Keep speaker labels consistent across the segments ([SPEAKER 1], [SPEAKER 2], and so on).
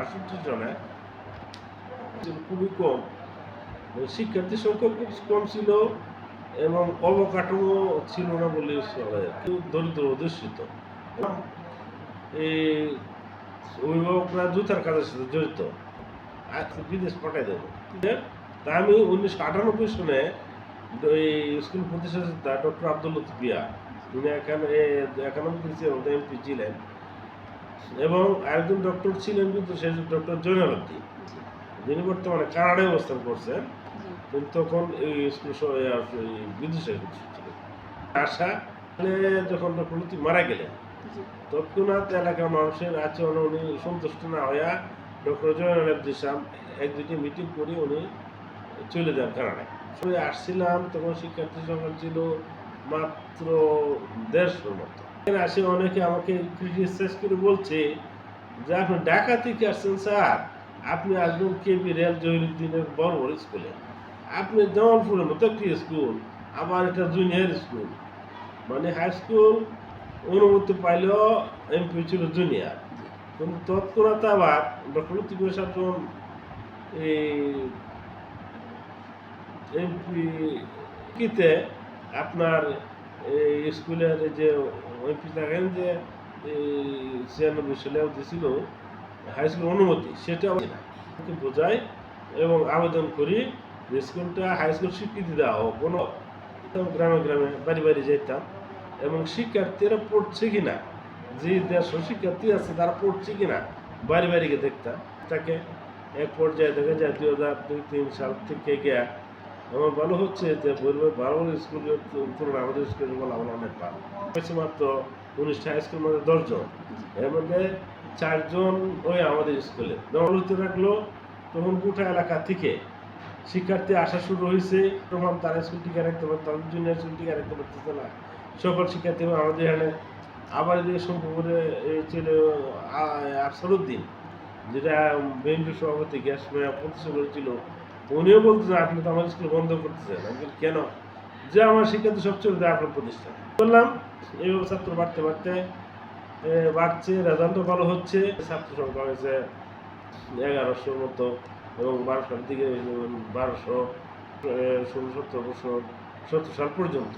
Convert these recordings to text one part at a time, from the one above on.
[SPEAKER 1] আটষট্টি ছিল খুবই কম। এবং শিক্ষার্থীর সংখ্যা খুব কম ছিল এবং অবকাঠামো ছিল না বলে চলে দরিদ্র, অধ্যুষিত। এই অভিভাবকরা জুতার কাজের সাথে জড়িত। বিদেশ পাঠাই দেবো। তা আমি উনিশশো আটানব্বই সনে স্কুল প্রতিষ্ঠাতা ডক্টর আব্দুল বিয়া তিনি এখানে একানব্বই এমপি ছিলেন। এবং আরেকজন ডক্টর ছিলেন কিন্তু সে ডক্টর জয়নাল উদ্দিন। যিনি বর্তমানে কানাডায় অবস্থান করছেন। কিন্তু তখন এই বিদেশে ছিলেন। আশা যখন ডক্টর মারা গেলেন তৎক্ষণাৎ এলাকার মানুষের আচরণ উনি সন্তুষ্ট না হইয়া ডক্টর জয়নাল আব্দুল ইসলাম এক দুটি মিটিং করে উনি চলে যান কানাডায়। আসছিলাম তখন শিক্ষার্থী সংখ্যা ছিল মাত্র দেড়শোর মতো। আসে অনেকে আমাকে ক্রিটিসাইজ করে বলছে যে, আপনি ঢাকা থেকে আসছেন স্যার। আপনি আসবেন কেবি রেল জহিরুদ্দিনের বড় স্কুলে। আপনি জামালপুরের মতো একটি স্কুল এটা জুনিয়র স্কুল। মানে হাই স্কুল অনুমতি পাইলেও এমপি ছিল জুনিয়র। কিন্তু তৎক্ষণাৎ আবার ডক্টর এই এমপি কিতে আপনার এই স্কুলের যে এমপি থাকেন যে ছিয়ানব্বই সালে দিছিল হাই স্কুল অনুমতি, সেটা বোঝাই এবং আবেদন করি যে স্কুলটা হাই স্কুল স্বীকৃতি দেওয়া হোক, কোনো গ্রামে গ্রামে বাড়ি বাড়ি যেতাম এবং শিক্ষার্থীরা পড়ছে কিনা, যে দেড়শো শিক্ষার্থী আছে তারা পড়ছে কিনা, বাড়ি বাড়িকে দেখতাম। তাকে এক পর্যায়ে দেখা যায় দুই দুই, তিন সাল থেকে গিয়া আমার মনে হচ্ছে যে বলবে বারো স্কুলের তুলনায় আমাদের স্কুলের বলে আমরা অনেক ভালো হয়েছে মাত্র উনিশটা স্কুল মানে দশজন। এর মধ্যে চারজন ওই আমাদের স্কুলে। যখন হতে রাখল তখন গোটা এলাকা থেকে শিক্ষার্থী আসা শুরু হয়েছে। তখন তারা স্কুল টিকা রাখতে পারতো তাদের জুনিয়র স্কুল টিকা রাখতে পারতেছে না। সকল শিক্ষার্থী আমাদের এখানে আবার এদিকে সম্পর্কে ছিল আফসরুদ্দিন যেটা বিএনপি সভাপতি, গ্যাস প্রতিষ্ঠা করেছিল। উনিও বলতেছে আপনি তো আমার স্কুল বন্ধ করতেছেন। আমি বলি, কেন? যে আমার শিক্ষার্থী সবচেয়ে বেশি আপনার প্রতিষ্ঠান। বললাম এইভাবে ছাত্র বাড়তে বাড়তে বাড়ছে রেজাল্টও ভালো হচ্ছে। ছাত্র সংখ্যা হয়েছে এগারোশোর মতো এবং বারোশোর দিকে বারোশো ষোলো সতেরো বছর সত্তর সাল পর্যন্ত।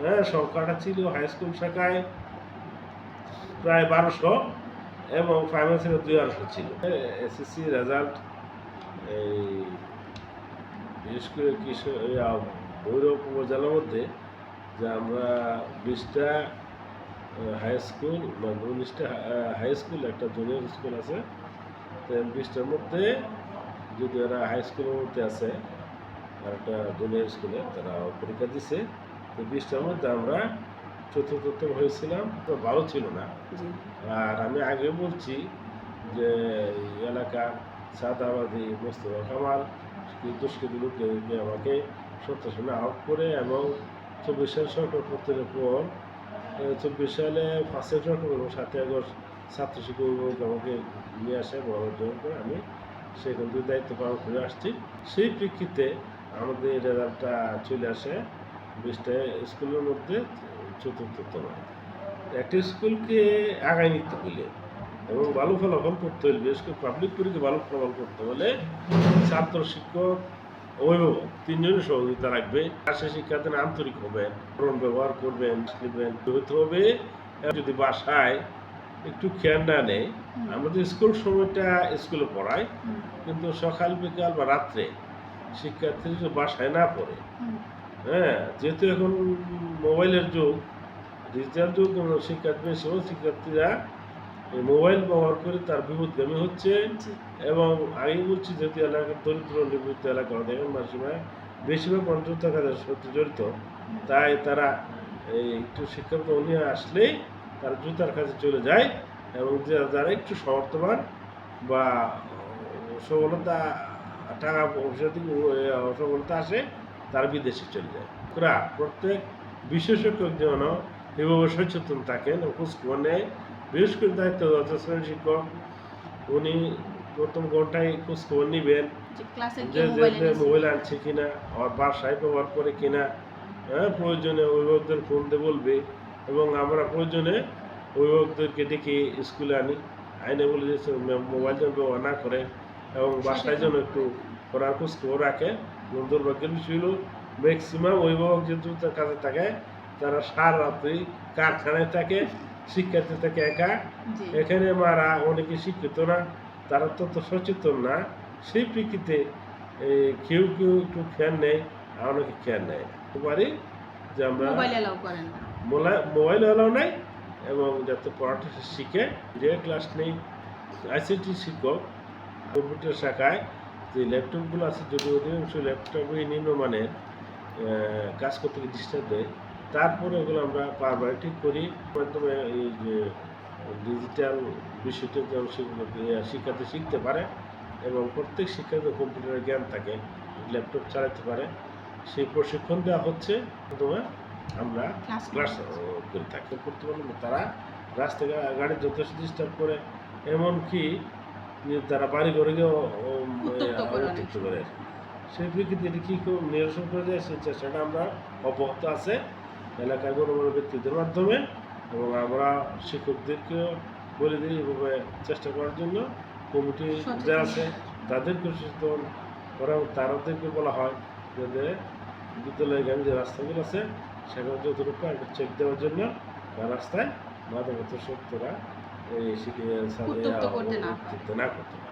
[SPEAKER 1] হ্যাঁ সংখ্যাটা ছিল হাই স্কুল শাখায় প্রায় বারোশো এবং প্রাইমারি থেকে দুই আড়াইশো ছিল। এসএসসি রেজাল্ট এই বিশেষ করে কিশোর ভৈরব উপজেলার মধ্যে যে আমরা বিশটা হাই স্কুল মানে উনিশটা হাই স্কুল একটা জুনিয়র স্কুল আছে। তো বিশটার মধ্যে যদি এরা হাই স্কুলের মধ্যে আছে আর একটা জুনিয়র স্কুলে তারা পরীক্ষা দিছে। তো বিশটার মধ্যে আমরা চতুর্থ হয়েছিলাম তো ভালো ছিল না। আর আমি আগে বলছি যে এই এলাকার সাদাবাদী মোস্তফা কামাল দুষ্কৃতি লোকে আমাকে সত্য শুনে আউট করে এবং চব্বিশ সাল সরকার পত্রের পর চব্বিশ সালে ফার্স্ট সরকার এবং সাতই আগস্ট ছাত্র শিক্ষক আমাকে নিয়ে আসে, বড় জোর করে আমি সেখান থেকে দায়িত্ব পালন করে আসছি। সেই প্রেক্ষিতে আমাদের রেজাল্টটা চলে আসে বিশটা স্কুলের মধ্যে চতুর্থ চতুর্থতম। একটা স্কুলকে আগায় নিতে হলে এবং ভালো ফলাফল করতে হলে বিশেষ করে পাবলিক পরীক্ষা ভালো ফলাফল করতে হলে ছাত্র শিক্ষক অভিভাবক তিনজনের সহযোগিতা রাখবে। আর সে শিক্ষার্থী আন্তরিক হবেন ফোন ব্যবহার করবেন লিখবেন হতে হবে যদি বাসায় একটু খেয়াল না নেয় আমাদের স্কুল সময়টা স্কুলে পড়ায় কিন্তু সকাল বিকাল বা রাত্রে শিক্ষার্থী যদি বাসায় না পড়ে হ্যাঁ যেহেতু এখন মোবাইলের যুগ ডিজিটাল যুগ এবং শিক্ষার্থী শিক্ষার্থীরা মোবাইল ব্যবহার করে তার বিপদগামী হচ্ছে এবং আমি বলছি যেহেতু এলাকার দরিদ্র নিবৃত্ত এলাকা দেখেন মাসিমা বেশিরভাগ অঞ্চল তাদের সাথে জড়িত। তাই তারা এই একটু শিক্ষাগত নিয়ে আসলেই তারা জুতার কাছে চলে যায় এবং যারা একটু সমর্থবান বা সফলতা টাকা পয়সা থেকে অসফলতা আসে তার বিদেশে চলে যায়। প্রত্যেক বিশেষজ্ঞ যেন এভাবে সচেতন থাকেন খোঁজখবর নেয় বিশেষ করে দায়িত্ব শ্রেণি শিক্ষক। উনি প্রথম ঘন্টায় খোঁজখবর নেবেন। যে মোবাইল আনছে কিনা আর বাসায় ব্যবহার করে কিনা হ্যাঁ প্রয়োজনে অভিভাবকদের ফোন দিয়ে বলবে এবং আমরা প্রয়োজনে অভিভাবকদেরকে ডেকে স্কুলে আনি। আইনে বলে যে মোবাইল যেন ব্যবহার না করে এবং বাসায় যেন একটু পড়ার খোঁজ খবর রাখে। দুর্ভাগ্যের বিষয় হলো ম্যাক্সিমাম অভিভাবক যেহেতু তার কাছে থাকে তারা সারা রাত্রি কারখানায় থাকে শিক্ষার্থী থাকে একা এখানে মারা অনেকে শিক্ষিত না তারা তত সচেতন না। সেই প্রেক্ষিতে কেউ কেউ একটু খেয়াল নেয় আর অনেকে খেয়াল নেয় না। পারি যে আমরা
[SPEAKER 2] মোবাইল এলাও
[SPEAKER 1] নাই এবং যাতে পড়াটা শিখে। যে ক্লাস নেই আইসিটি শিক্ষক কম্পিউটার শাখায় যে ল্যাপটপগুলো আছে যদি অধিকাংশ ল্যাপটপে নিম্নমানের কাজ করতে ডিস্টার্ব দেয় তারপরে ওগুলো আমরা বারবার ঠিক করি। মাধ্যমে এই যে ডিজিটাল বিষয়টা সেগুলো শিক্ষার্থী শিখতে পারে এবং প্রত্যেক শিক্ষার্থী কম্পিউটারের জ্ঞান থাকে ল্যাপটপ চালাতে পারে। সেই প্রশিক্ষণ দেওয়া হচ্ছে প্রথমে আমরা
[SPEAKER 2] ক্লাস
[SPEAKER 1] করে থাকি। করতে পারলে তারা রাস্তায় গাড়ি যথেষ্ট ডিস্টার্ব করে এমনকি তারা বাড়ি ঘরে গিয়ে
[SPEAKER 2] উত্তপ্ত করে
[SPEAKER 1] সেই প্রেক্ষিতে এটি কী নিরসন করে যায় চেষ্টাটা আমরা অবগত আছে। এলাকার বড় বড় ব্যক্তিদের মাধ্যমে এবং আমরা শিক্ষকদেরকেও বলে দিই এভাবে চেষ্টা করার জন্য কমিটি। যারা আছে তাদেরকে সচেতন করা তাদেরকে বলা হয় যাতে বিদ্যালয়ের গ্রামে যে রাস্তাগুলো আছে সেখানে যতটুকু একটা চেক দেওয়ার জন্য বা রাস্তায় মাদকতা শক্তরা এই শিখে না করতে পারে